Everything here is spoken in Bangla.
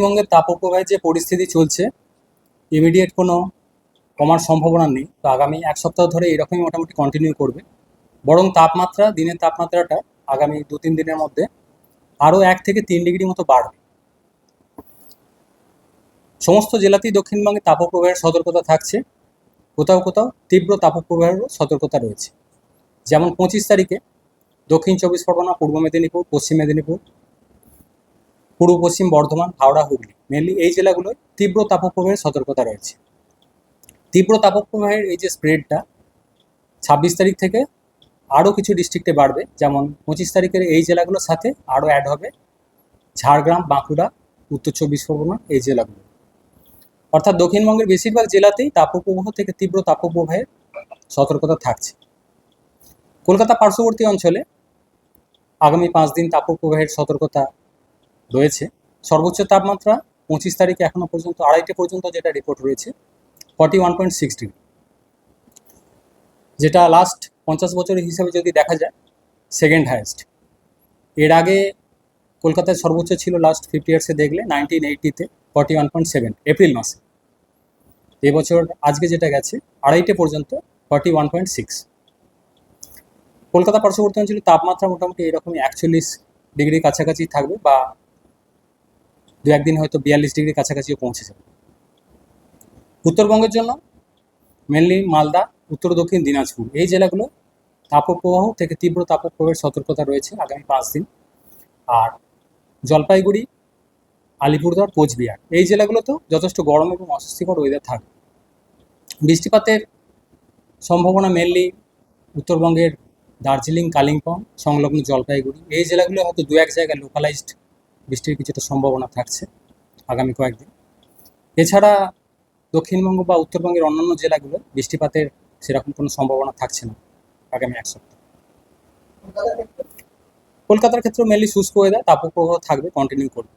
পশ্চিমবঙ্গের তাপপ্রবাহের যে পরিস্থিতি চলছে ইমিডিয়েট কোনো কমার সম্ভাবনা নেই। তো আগামী এক সপ্তাহ ধরে এরকমই মোটামুটি কন্টিনিউ করবে। বরং তাপমাত্রা, দিনের তাপমাত্রাটা আগামী দু তিন দিনের মধ্যে আরও এক থেকে তিন ডিগ্রি মতো বাড়বে। সমস্ত জেলাতেই দক্ষিণবঙ্গে তাপপ্রবাহের সতর্কতা থাকছে। কোথাও কোথাও তীব্র তাপপ্রবাহেরও সতর্কতা রয়েছে। যেমন পঁচিশ তারিখে দক্ষিণ চব্বিশ পরগনা, পূর্ব মেদিনীপুর, পশ্চিম মেদিনীপুর পূর্ব পশ্চিম বর্ধমান, হাওড়া, হুগলি। মেনলি এই জেলাগুলোয় তীব্র তাপপ্রবাহের সতর্কতা রয়েছে। তীব্র তাপপ্রবাহের এই যে স্প্রেডটা ছাব্বিশ তারিখ থেকে আরও কিছু ডিস্ট্রিক্টে বাড়বে। যেমন পঁচিশ তারিখের এই জেলাগুলোর সাথে আরও অ্যাড হবে ঝাড়গ্রাম, বাঁকুড়া, উত্তর চব্বিশ পরগনা এই জেলাগুলো। অর্থাৎ দক্ষিণবঙ্গের বেশিরভাগ জেলাতেই তাপপ্রবাহ থেকে তীব্র তাপপ্রবাহের সতর্কতা থাকছে। কলকাতা পার্শ্ববর্তী অঞ্চলে আগামী পাঁচ দিন তাপপ্রবাহের সতর্কতা রয়েছে। সর্বোচ্চ তাপমাত্রা পঁচিশ তারিখে এখনও পর্যন্ত, আড়াইটে পর্যন্ত যেটা রিপোর্ট রয়েছে forty one point six degree যেটা লাস্ট পঞ্চাশ বছরের হিসাবে যদি দেখা যায় সেকেন্ড হায়েস্ট এর আগে কলকাতায় সর্বোচ্চ ছিল লাস্ট ফিফটি ইয়ার্সে দেখলে nineteen এইটিতে forty one point seven April মাসে। এবছর আজকে যেটা গেছে, আড়াইটে পর্যন্ত forty one point six Kolkata পার্শ্ববর্তী অঞ্চলে তাপমাত্রা মোটামুটি এরকমই একচল্লিশ ডিগ্রির কাছাকাছি থাকবে বা দু একদিন হয়তো বিয়াল্লিশ ডিগ্রির কাছাকাছিও পৌঁছে যাবে। উত্তরবঙ্গের জন্য মেনলি মালদা, উত্তর দক্ষিণ, দিনাজপুর। এই জেলাগুলো তাপপ্রবাহ থেকে তীব্র তাপপ্রবাহের সতর্কতা রয়েছে আগামী পাঁচ দিন। আর জলপাইগুড়ি, আলিপুরদুয়ার, কোচবিহার। এই জেলাগুলোতেও যথেষ্ট গরম এবং অস্বস্তিকর ওয়েদার থাকবে। বৃষ্টিপাতের সম্ভাবনা মেনলি উত্তরবঙ্গের দার্জিলিং, কালিম্পং, সংলগ্ন জলপাইগুড়ি। এই জেলাগুলো হয়তো দু এক জায়গায় লোকালাইজড বৃষ্টির কিছুটা সম্ভাবনা থাকছে আগামী কয়েকদিন। এছাড়া দক্ষিণবঙ্গ বা উত্তরবঙ্গের অন্যান্য জেলাগুলো বৃষ্টিপাতের সেরকম কোনো সম্ভাবনা থাকছে না আগামী এক সপ্তাহ। কলকাতার ক্ষেত্রে মেনলি শুষ্ক ওয়েদার তাপপ্রবাহ থাকবে কন্টিনিউ করবে।